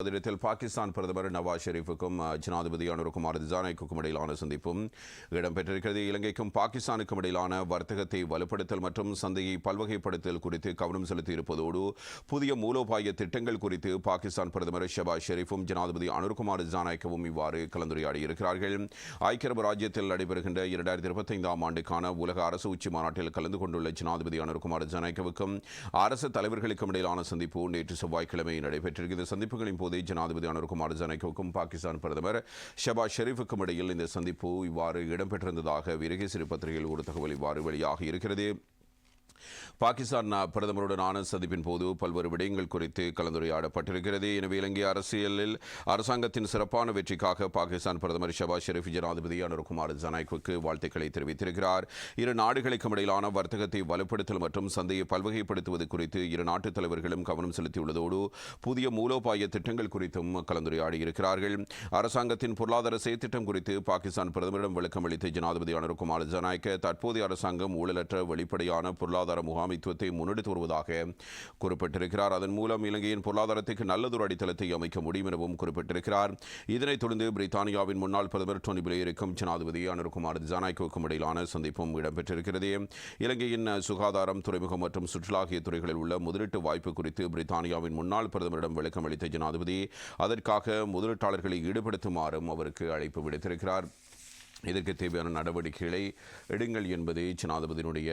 அதிரத்தில் பாகிஸ்தான் பிரதமர் நவாஸ் ஷெரீஃபுக்கும் அஹ், ஜனாதிபதி அனுருகுமார் திசானைக்கும் இடையிலான சந்திப்பும் இடம்பெற்றிருக்கிறது. இலங்கைக்கும் பாகிஸ்தானுக்கும் இடையிலான வர்த்தகத்தை வலுப்படுத்தல் மற்றும் சந்தையை பல்வகைப்படுத்தல் குறித்து கவனம் செலுத்தியிருப்பதோடு புதிய மூலோபாய திட்டங்கள் குறித்து பாகிஸ்தான் பிரதமர் ஷபாஸ் ஷெரீஃபும் ஜனாதிபதி அனுர்குமார் ஜானாய்க்கவும் இவ்வாறு கலந்துரையாடி இருக்கிறார்கள் ஐக்கிய அரபு ராஜ்யத்தில் நடைபெறுகின்ற இரண்டாயிரத்தி இருபத்தைந்தாம் ஆண்டுக்கான உலக அரசு உச்சி மாநாட்டில் கலந்து கொண்டுள்ள ஜனாதிபதி அனுர்குமார் ஜானாய்க்கவுக்கும் அரசு தலைவர்களுக்கும் இடையிலான சந்திப்பு நேற்று செவ்வாய்க்கிழமை நடைபெற்றிருக்கிறது. இந்த சந்திப்புகளின் போது ஜனாதிபதி அனுர்குமார் ஜனகோக்கும் பாகிஸ்தான் பிரதமர் ஷபாஸ் ஷெரீஃபுக்கும் இடையில் இந்த சந்திப்பு இவ்வாறு இடம்பெற்றிருந்ததாக வீரகேசரி பத்திரிகையில் ஒரு தகவல் இவ்வாறு வெளியாகி இருக்கிறது. பாகிஸ்தான் பிரதமருடனான சந்திப்பின் போது பல்வேறு விடயங்கள் குறித்து கலந்துரையாடப்பட்டிருக்கிறது. எனவே இலங்கை அரசியலில் அரசாங்கத்தின் சிறப்பான வெற்றிக்காக பாகிஸ்தான் பிரதமர் ஷபாஸ் ஷெரீப் ஜனாதிபதி அனுர்குமார் ஜனாய்க்கு வாழ்த்துக்களை தெரிவித்திருக்கிறார். இரு நாடுகளுக்கும் இடையிலான வர்த்தகத்தை வலுப்படுத்தல் மற்றும் சந்தையை பல்வகைப்படுத்துவது குறித்து இரு நாட்டு தலைவர்களும் கவனம் செலுத்தியுள்ளதோடு புதிய மூலோபாய திட்டங்கள் குறித்தும் கலந்துரையாடி இருக்கிறார்கள் அரசாங்கத்தின் பொருளாதார செயற்திட்டம் குறித்து பாகிஸ்தான் பிரதமரிடம் விளக்கம் அளித்த ஜனாதிபதி அனுர்குமார் ஜனாய்க்க தற்போதைய அரசாங்கம் ஊழலற்ற வெளிப்படையான பொருளாதார முகாமைத்துவத்தை முன்னெடுத்து வருவதாக குறிப்பிட்டிருக்கிறார். அதன் மூலம் இலங்கையின் பொருளாதாரத்துக்கு நல்லதொரு அடித்தளத்தை அமைக்க முடியும் எனவும் குறிப்பிட்டிருக்கிறார். இதனைத் தொடர்ந்து பிரித்தானியாவின் முன்னாள் பிரதமர் டோனி பிளேயருக்கும் ஜனாதிபதி அனுர்குமார் ஜனாய்க்குக்கும் இடையிலான சந்திப்பும் இடம்பெற்றிருக்கிறது. இலங்கையின் சுகாதாரம் துறைமுகம் மற்றும் சுற்றுலா ஆகிய துறைகளில் உள்ள முதலீட்டு வாய்ப்பு குறித்து பிரித்தானியாவின் முன்னாள் பிரதமரிடம் விளக்கம் அளித்த ஜனாதிபதி அதற்காக முதலீட்டாளர்களை ஈடுபடுத்துமாறும் அவருக்கு அழைப்பு விடுத்திருக்கிறார். இதற்கு தேவையான நடவடிக்கைகளை எடுங்கள் என்பதே ஜனாதிபதியினுடைய